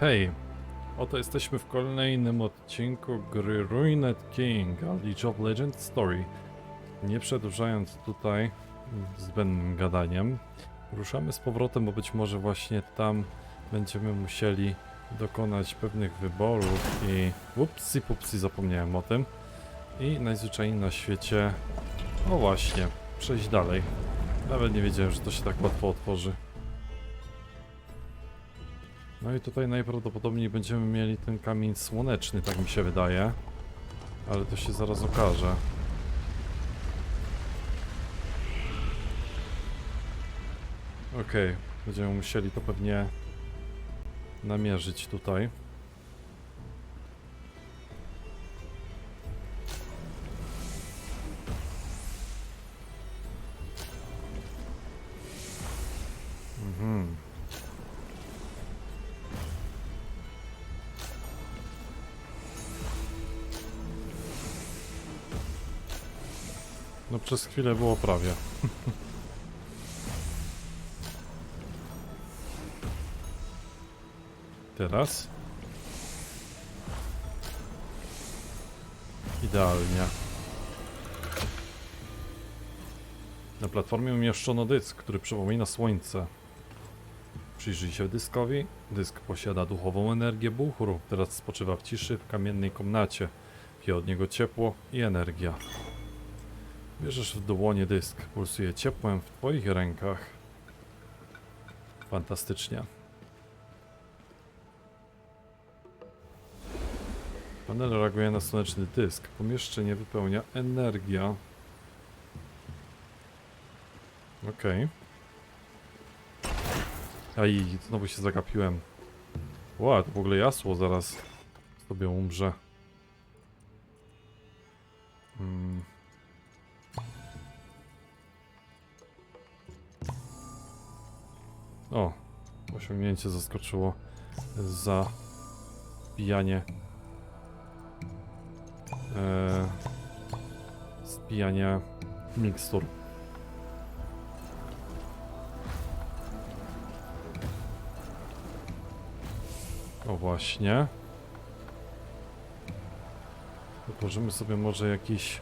Hej, oto jesteśmy w kolejnym odcinku gry Ruined King, a League of Legends Story. Nie przedłużając tutaj zbędnym gadaniem, ruszamy z powrotem, bo być może właśnie tam będziemy musieli dokonać pewnych wyborów i... Upsi pupsi, zapomniałem o tym. I najzwyczajniej na świecie... O właśnie, przejść dalej. Nawet nie wiedziałem, że to się tak łatwo otworzy. No i tutaj najprawdopodobniej będziemy mieli ten kamień słoneczny, tak mi się wydaje. Ale to się zaraz okaże. Okej, będziemy musieli to pewnie namierzyć tutaj. No przez chwilę było prawie. Teraz? Idealnie. Na platformie umieszczono dysk, który przypomina słońce. Przyjrzyj się dyskowi. Dysk posiada duchową energię buchru. Teraz spoczywa w ciszy w kamiennej komnacie. Pije od niego ciepło i energia. Bierzesz w dłonie dysk, pulsuje ciepłem w twoich rękach. Fantastycznie. Panel reaguje na słoneczny dysk. Pomieszczenie wypełnia energia. Okej. Aj, znowu się zagapiłem. Ła, to w ogóle jasło zaraz sobie umrze. Hmm. O, osiągnięcie zaskoczyło za spijanie e, spijania mikstur. O właśnie. Otworzymy sobie może jakiś,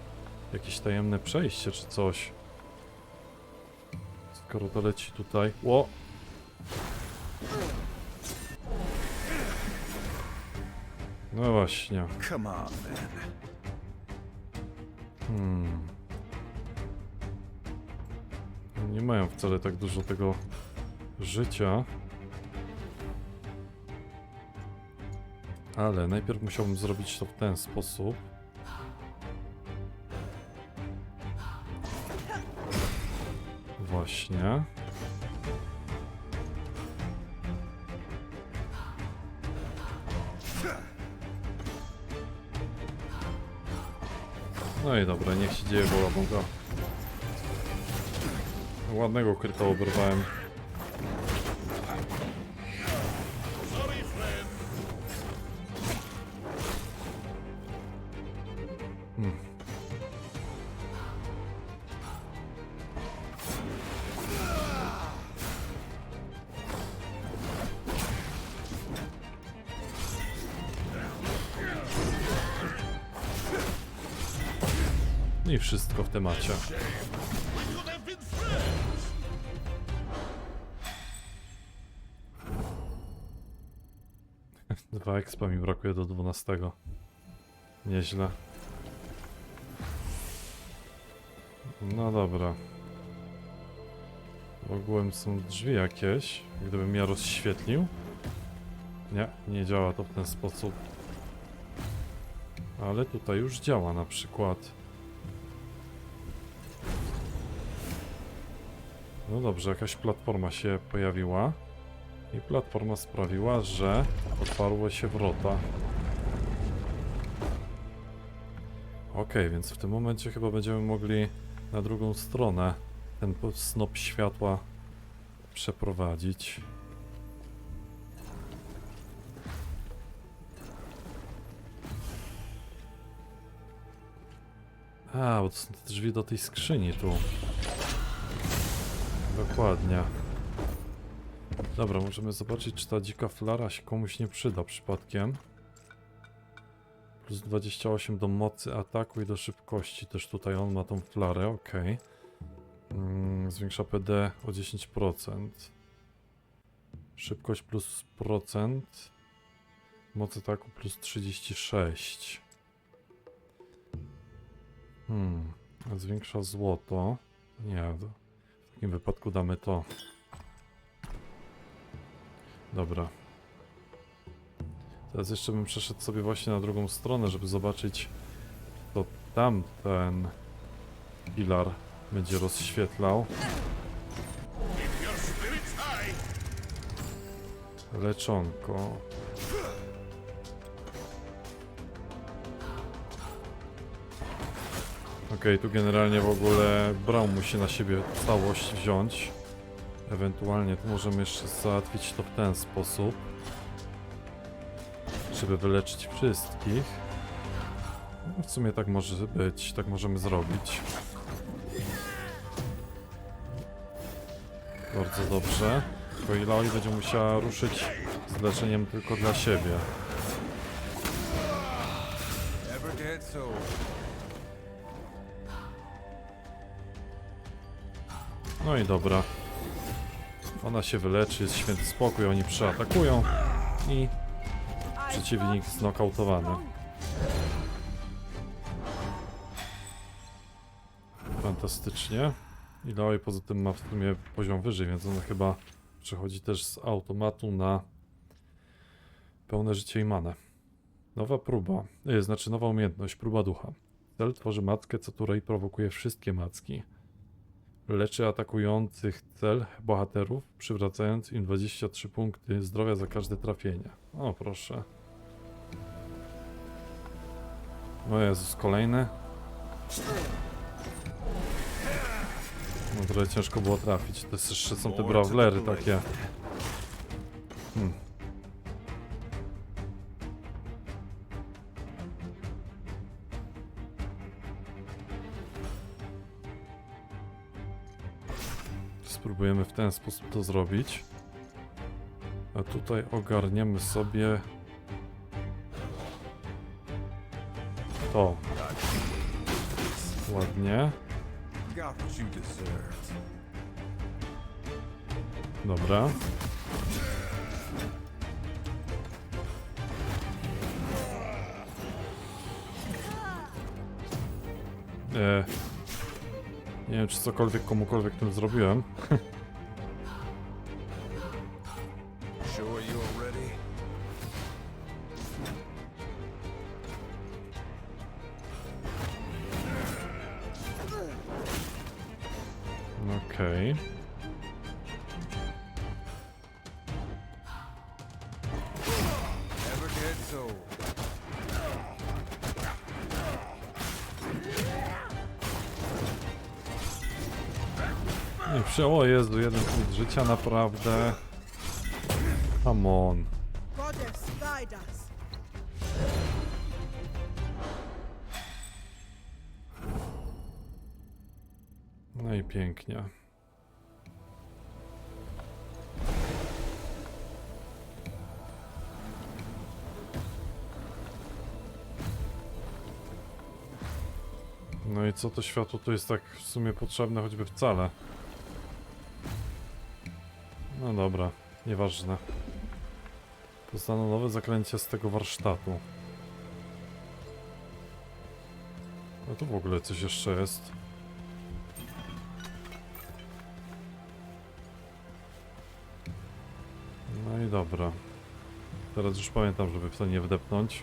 jakieś tajemne przejście czy coś. Skoro to leci tutaj. Ło! No właśnie. Come on. Hmm. Nie mają wcale tak dużo tego życia. Ale najpierw musiałbym zrobić to w ten sposób. Właśnie. No i dobra, niech się dzieje wola Boga. Ładnego kryta oberwałem. I wszystko w temacie. Dwa expa mi brakuje do 12. Nieźle. No dobra. Ogółem są drzwi jakieś. Gdybym ja rozświetlił. Nie, nie działa to w ten sposób. Ale tutaj już działa na przykład. No dobrze, jakaś platforma się pojawiła. I platforma sprawiła, że otwarły się wrota. Ok, więc w tym momencie chyba będziemy mogli na drugą stronę ten snop światła przeprowadzić. A, te drzwi do tej skrzyni tu. Dokładnie. Dobra, możemy zobaczyć, czy ta dzika flara się komuś nie przyda przypadkiem. Plus 28 do mocy ataku i do szybkości. Też tutaj on ma tą flarę, ok. Mm, zwiększa PD o 10%. Szybkość plus procent. Moc ataku plus 36. Hmm, zwiększa złoto. Nie, w takim wypadku damy to. Dobra. Teraz jeszcze bym przeszedł sobie właśnie na drugą stronę, żeby zobaczyć, to tam ten pilar będzie rozświetlał. Leczonko. Okej, tu generalnie w ogóle Brown musi na siebie całość wziąć. Ewentualnie tu możemy jeszcze załatwić to w ten sposób. Żeby wyleczyć wszystkich. No, w sumie tak może być, tak możemy zrobić. Bardzo dobrze. Tylko Iloi będzie musiała ruszyć z leczeniem tylko dla siebie. Ever No i dobra. Ona się wyleczy, jest święty spokój, oni przeatakują i przeciwnik znokautowany. Fantastycznie. Iloi poza tym ma w sumie poziom wyżej, więc ona chyba przechodzi też z automatu na pełne życie i manę. Nowa próba, e, znaczy nowa umiejętność, próba ducha. Cel tworzy mackę, co i prowokuje wszystkie macki. Leczy atakujących cel bohaterów, przywracając im 23 punkty zdrowia za każde trafienie. O, proszę. O Jezus, kolejny. No trochę ciężko było trafić. To jeszcze są te brawlery takie. Hmm. Spróbujemy w ten sposób to zrobić. A tutaj ogarniemy sobie to. Ładnie. Dobra. E, nie wiem, czy cokolwiek komukolwiek tym zrobiłem. Nie przy... O Jezu, jeden punkt życia, naprawdę. Come on. Goddess, guide us. No i pięknie. No i co to światło tu jest tak w sumie potrzebne choćby wcale? No dobra, nieważne. Poznano nowe zaklęcie z tego warsztatu. No tu w ogóle coś jeszcze jest. No i dobra. Teraz już pamiętam, żeby w to nie wdepnąć.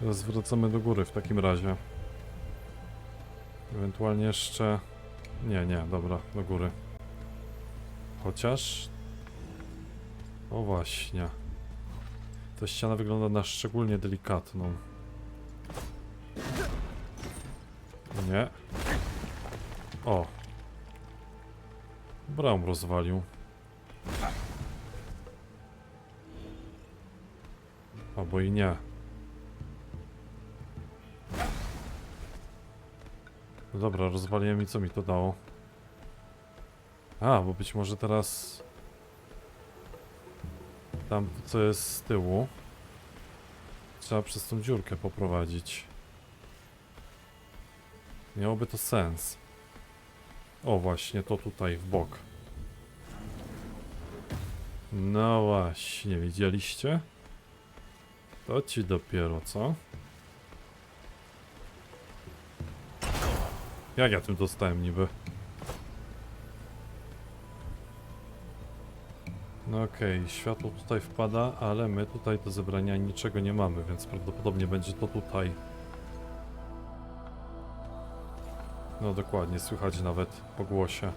Teraz wracamy do góry w takim razie. Ewentualnie jeszcze... Nie, nie, dobra, do góry. Chociaż... O właśnie. Ta ściana wygląda na szczególnie delikatną. Nie. O, Bram rozwalił. Albo i nie. Dobra, rozwaliłem i co mi to dało? A, bo być może teraz... Tam, co jest z tyłu... Trzeba przez tą dziurkę poprowadzić. Miałoby to sens. O, właśnie, to tutaj, w bok. No właśnie, widzieliście? To ci dopiero, co? Jak ja tym dostałem niby? No okej, światło tutaj wpada, ale my tutaj do zebrania niczego nie mamy, więc prawdopodobnie będzie to tutaj. No dokładnie, słychać nawet po głosie.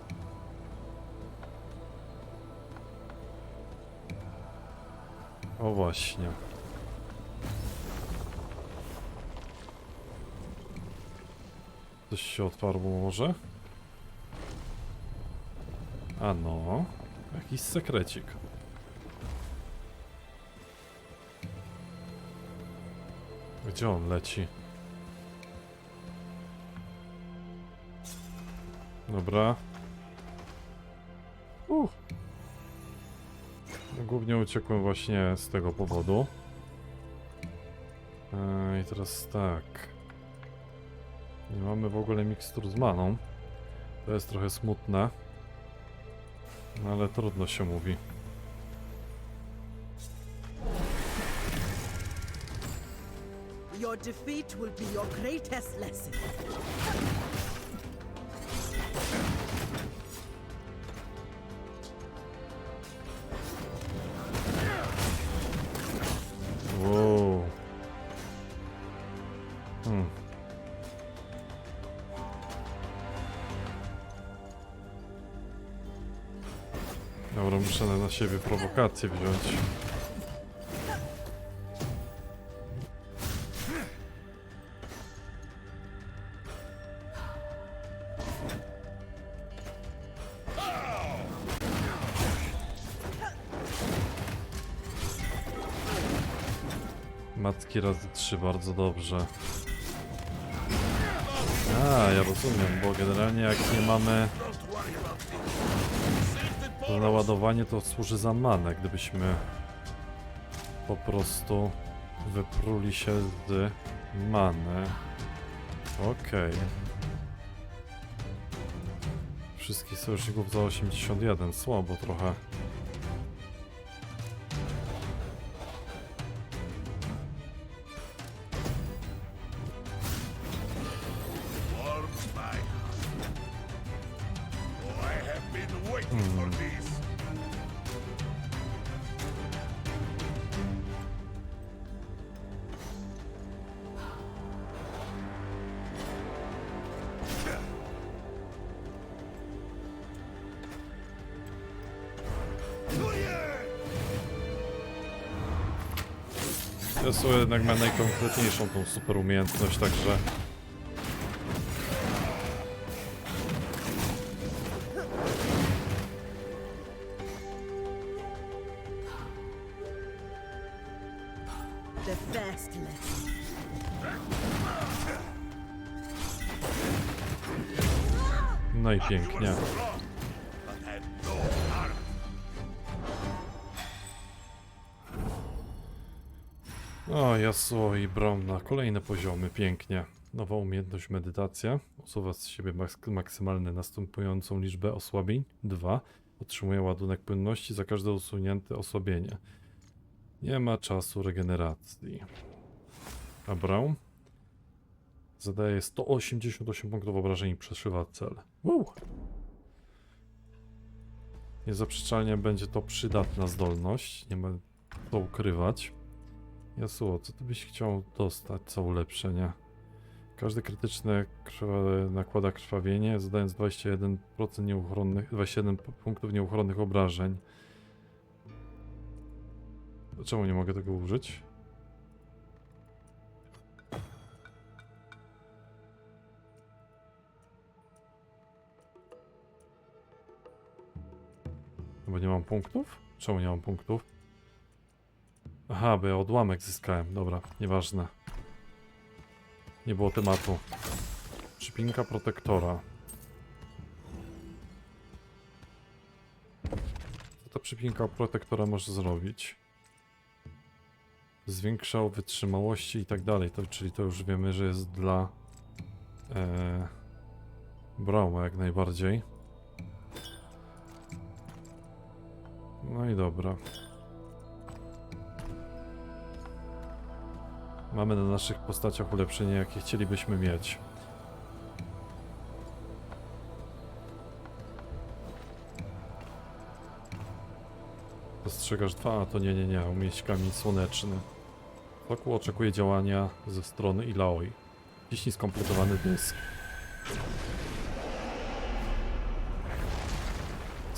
O właśnie. Coś się otwarło może? A no, jakiś sekrecik. Gdzie on leci? Dobra. Uh. Głównie uciekłem właśnie z tego powodu. Eee, I teraz tak. Nie mamy w ogóle mikstur z maną. To jest trochę smutne. No ale trudno się mówi. Your defeat will be your greatest lesson. Siebie prowokację wziąć. Matki razy trzy, bardzo dobrze. A, ja rozumiem, bo generalnie jak nie mamy to naładowanie, to służy za manę, gdybyśmy po prostu wypruli się z many. Okej. Wszystkich sojuszników za 81, słabo trochę. Yasuo jednak ma najkompletniejszą tą super umiejętność, także... Braum na kolejne poziomy, pięknie. Nowa umiejętność medytacja. Usuwa z siebie maks maksymalnie następującą liczbę osłabień. 2. Otrzymuje ładunek płynności za każde usunięte osłabienie. Nie ma czasu regeneracji. A Braum? Zadaje 188 punktów obrażeń i przeszywa cel. Wow. Niezaprzeczalnie będzie to przydatna zdolność. Nie ma co ukrywać. Jasuo, co ty byś chciał dostać, co ulepszenie? Każde krytyczne krwa nakłada krwawienie, zadając 21% nieuchronnych, 27 p- punktów nieuchronnych obrażeń. Czemu nie mogę tego użyć? Bo nie mam punktów? Czemu nie mam punktów? Aha, bo ja odłamek zyskałem. Dobra, nieważne. Nie było tematu. Przypinka protektora. przypinka protektora może zrobić? Zwiększał wytrzymałości i tak dalej, to, czyli to już wiemy, że jest dla e, Brauma jak najbardziej. No i dobra. Mamy na naszych postaciach ulepszenia, jakie chcielibyśmy mieć. Dostrzegasz dwa, a to nie, nie, nie, umieść kamień słoneczny. Wokół oczekuje działania ze strony Ilaoi. Ciśnij skompletowany dysk.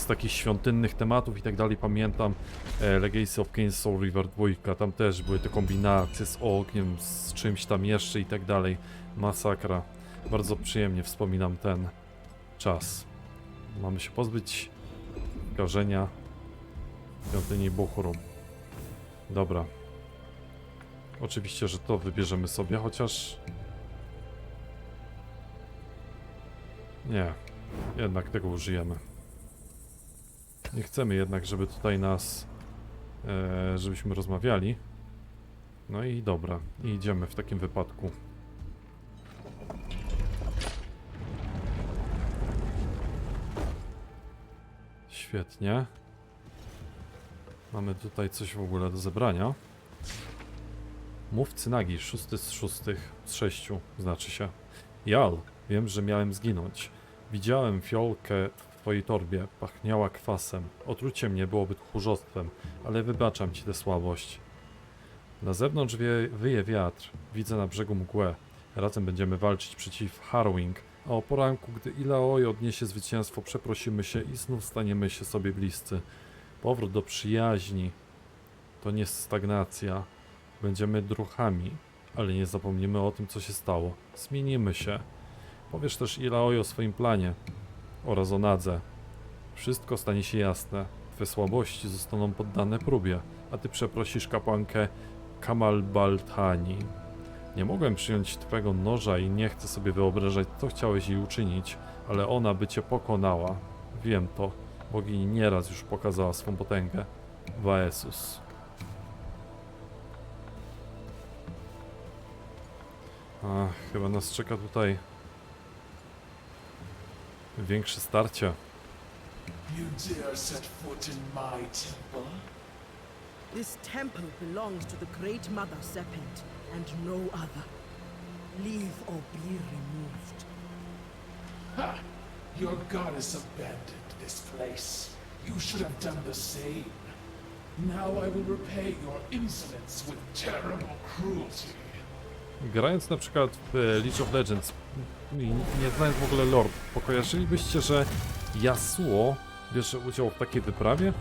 Z takich świątynnych tematów i tak dalej pamiętam e, Legacy of Kain Soul River 2, tam też były te kombinacje z ogniem, z czymś tam jeszcze i tak dalej. Masakra. Bardzo przyjemnie wspominam ten czas. Mamy się pozbyć skażenia świątyni Buchuru. Dobra. Oczywiście, że to wybierzemy sobie, chociaż... Nie. Jednak tego użyjemy. Nie chcemy jednak, żeby tutaj nas... E, żebyśmy rozmawiali. No i dobra. I idziemy w takim wypadku. Świetnie. Mamy tutaj coś w ogóle do zebrania. Mówcy nagi, szósty z szóstych, z sześciu, znaczy się. Jal, wiem, że miałem zginąć. Widziałem fiolkę twojej torbie, pachniała kwasem. Otrucie mnie byłoby tchórzostwem, ale wybaczam ci tę słabość. Na zewnątrz wie, wyje wiatr, widzę na brzegu mgłę. Razem będziemy walczyć przeciw Harrowing, a o poranku, gdy Ilaoi odniesie zwycięstwo, przeprosimy się i znów staniemy się sobie bliscy. Powrót do przyjaźni to nie stagnacja. Będziemy druchami, ale nie zapomnimy o tym, co się stało. Zmienimy się. Powiesz też Ilaoi o swoim planie oraz o Nadze. Wszystko stanie się jasne. Twe słabości zostaną poddane próbie, a ty przeprosisz kapłankę Kamal Baltani. Nie mogłem przyjąć twego noża i nie chcę sobie wyobrażać, co chciałeś jej uczynić, ale ona by cię pokonała. Wiem to. Bogini nieraz już pokazała swą potęgę. Waesus. A, chyba nas czeka tutaj większe starcie. You dare set foot in my temple? This temple belongs to the Great Mother Serpent and no other. Leave or be removed. Ha! Your goddess abandoned this place. You should have done the same. Now I will repay your insolence with terrible cruelty. Grając na przykład w e, League of Legends i nie znając w ogóle lore, pokojarzylibyście, że Yasuo bierze udział w takiej wyprawie?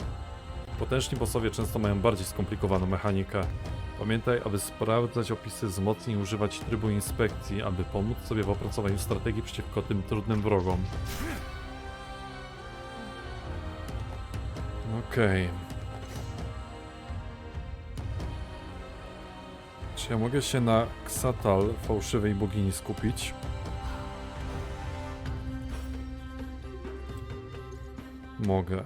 Potężni bossowie często mają bardziej skomplikowaną mechanikę. Pamiętaj, aby sprawdzać opisy wzmocnień i używać trybu inspekcji, aby pomóc sobie w opracowaniu strategii przeciwko tym trudnym wrogom. Okej. Czy ja mogę się na Xatal, fałszywej bogini, skupić? Mogę.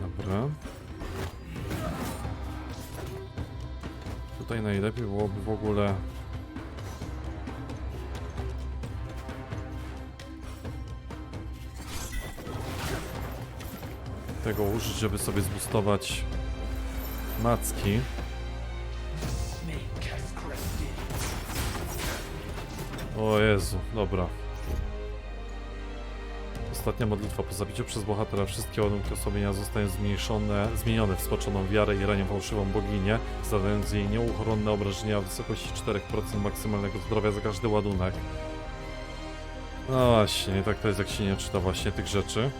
Dobra. Tutaj najlepiej byłoby w ogóle tego użyć, żeby sobie zbustować macki. O Jezu, dobra. Ostatnia modlitwa. Po zabiciu przez bohatera wszystkie ładunki osłabienia zostają zmniejszone, zmienione w spoczoną wiarę i ranią fałszywą boginię, zadając jej nieuchronne obrażenia w wysokości 4% maksymalnego zdrowia za każdy ładunek. No właśnie, tak to jest jak się nie czyta właśnie tych rzeczy.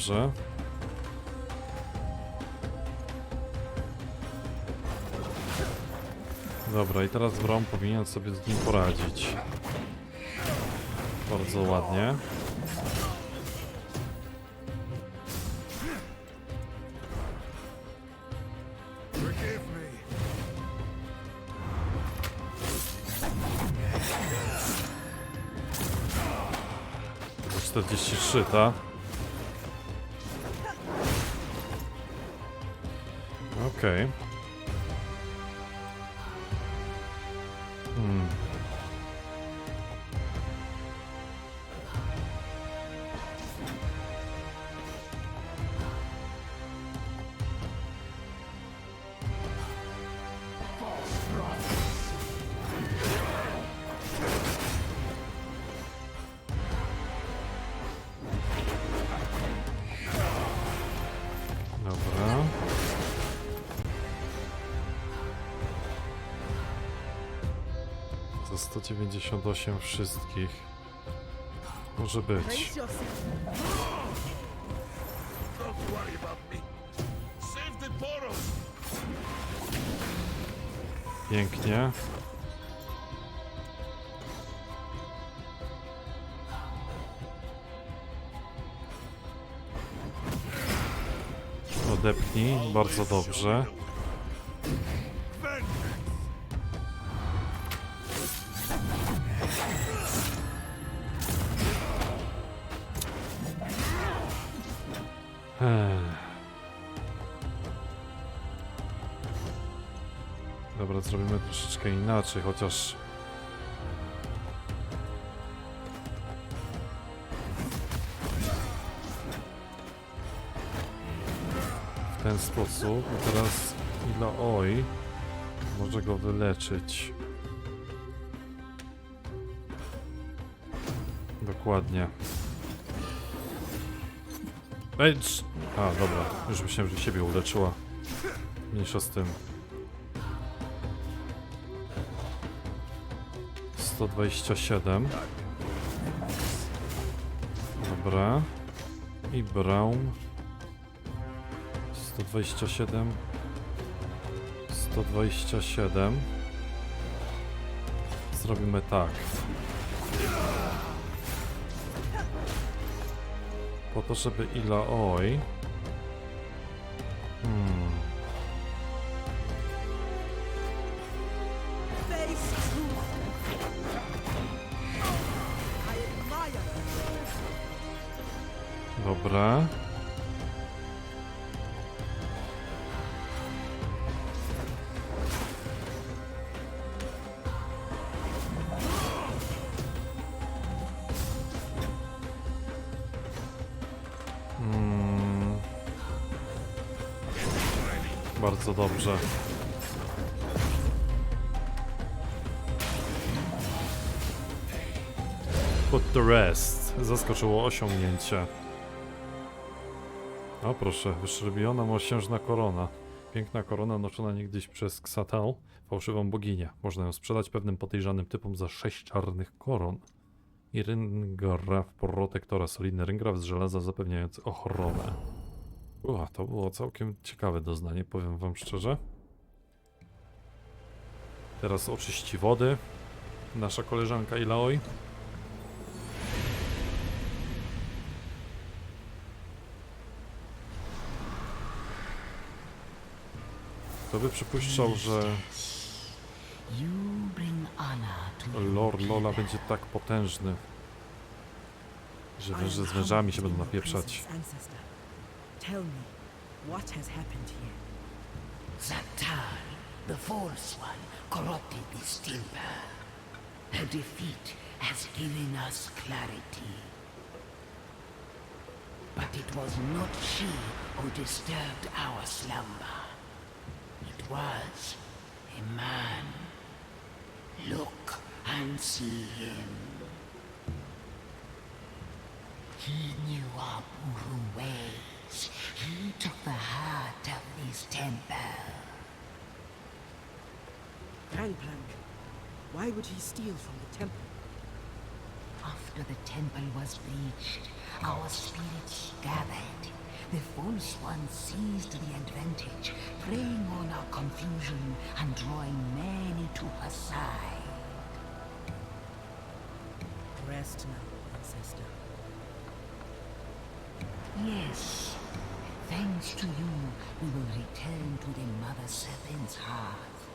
Dobrze. Dobra, i teraz Brom powinien sobie z nim poradzić. Bardzo ładnie. Forgive me. 43, ta? Okej. Hmm. 198 wszystkich. Może być. Pięknie. Odepnij, bardzo dobrze. Inaczej, chociaż... W ten sposób. I teraz Ila Oj może go wyleczyć. Dokładnie. Ej, A, dobra. Już myślałem, że siebie uleczyła. Mniejsza z tym. 127. Dobra. I Braum. 127. 127. Zrobimy tak. Po to, żeby Ila Oj. Bardzo dobrze. Put the rest. Zaskoczyło osiągnięcie. O proszę, wyszczerbijona mosiężna korona. Piękna korona noszona niegdyś przez Xatal, fałszywą boginię. Można ją sprzedać pewnym podejrzanym typom za sześć czarnych koron. I ryngraf protektora, solidny ryngraf z żelaza zapewniający ochronę. Ua, to było całkiem ciekawe doznanie, powiem wam szczerze. Teraz oczyści wody. Nasza koleżanka Ilaoi. Kto by przypuszczał, że to Lord Lola będzie tak potężny, że węże z wężami się będą napieprzać. Tell me, what has happened here? Zatar, the false one, corrupted this temple. Her defeat has given us clarity. But it was not she who disturbed our slumber. It was a man. Look and see him. He knew our Buru ways. He took the heart of this temple. Gangplank. Why would he steal from the temple? After the temple was breached, our spirits gathered. The false ones seized the advantage, preying on our confusion and drawing many to her side. Rest now, ancestor. Yes, thanks to you, we will return to the Mother Serpent's hearth.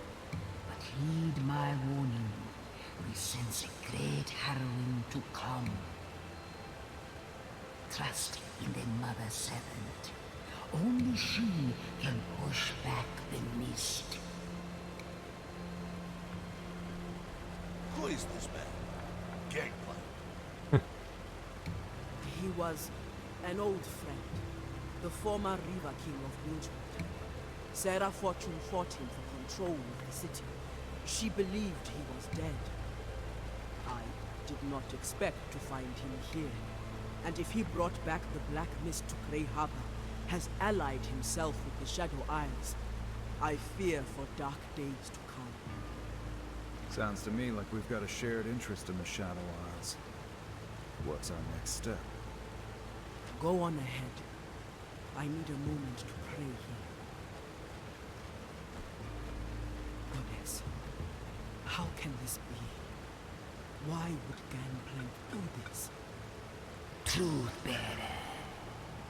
But heed my warning. We sense a great harrowing to come. Trust in the Mother Serpent. Only she can push back the mist. Who is this man? Gangplank. He was an old friend, the former River King of Bridgewater. Sarah Fortune fought him for control of the city. She believed he was dead. I did not expect to find him here. And if he brought back the Black Mist to Grey Harbor, has allied himself with the Shadow Isles, I fear for dark days to come. Sounds to me like we've got a shared interest in the Shadow Isles. What's our next step? Go on ahead. I need a moment to pray here. Goddess, how can this be? Why would Gangplank do this? Truth bearer,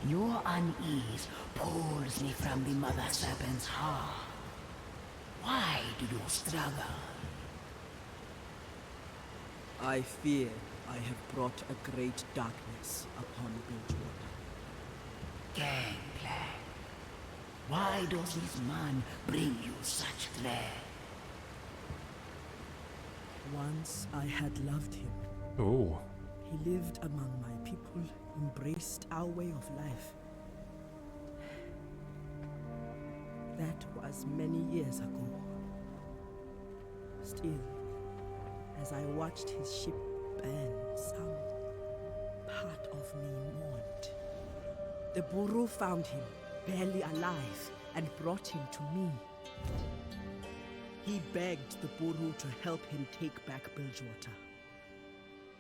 your unease pulls me from the Mother Serpent's heart. Why do you struggle? I fear I have brought a great darkness upon Bilgewater. Gangplank, why does this man bring you such dread? Once I had loved him. Oh. He lived among my people, embraced our way of life. That was many years ago. Still, as I watched his ship burn, some part of me mourned. The Buru found him, barely alive, and brought him to me. He begged the Buru to help him take back Bilgewater.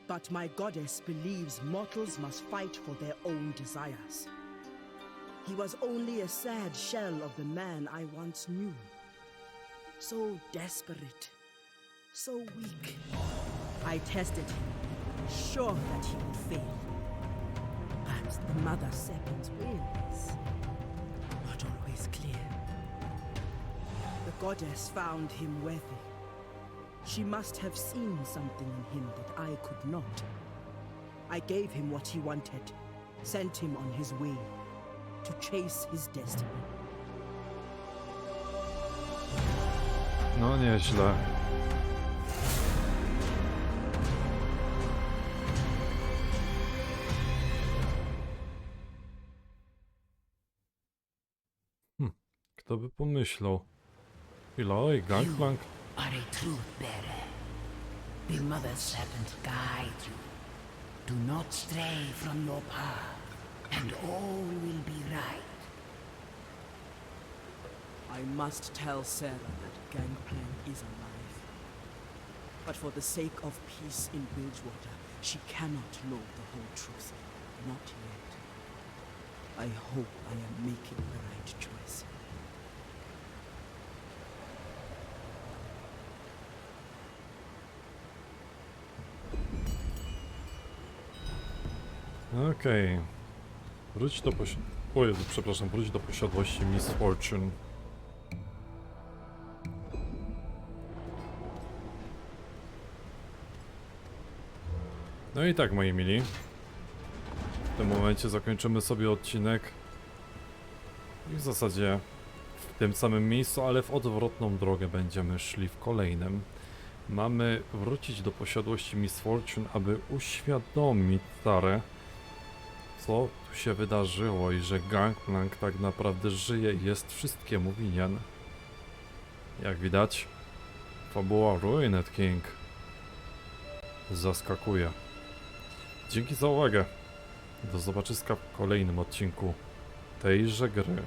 But my goddess believes mortals must fight for their own desires. He was only a sad shell of the man I once knew. So desperate, so weak. I tested him, sure that he would fail. But the Mother Serpent's will is not always clear. The goddess found him worthy. She must have seen something in him that I could not. I gave him what he wanted, sent him on his way to chase his destiny. No nieźle. Kto by pomyślał? Chwila, oj, Gangplank. Are a truth bearer. The Mother Serpent guide you. Do not stray from your path, and all will be right. I must tell Sarah that Gangplank is alive. But for the sake of peace in Bilgewater, she cannot know the whole truth. Not yet. I hope I am making the right choice. Okej. Wróć do posi... O Jezu, przepraszam, wróć do posiadłości Miss Fortune. No i tak, moi mili. W tym momencie zakończymy sobie odcinek. I w zasadzie w tym samym miejscu, ale w odwrotną drogę będziemy szli w kolejnym. Mamy wrócić do posiadłości Miss Fortune, aby uświadomić Sarę, co tu się wydarzyło i że Gangplank tak naprawdę żyje i jest wszystkiemu winien. Jak widać, fabuła Ruined King zaskakuje. Dzięki za uwagę. Do zobaczyska w kolejnym odcinku tejże gry.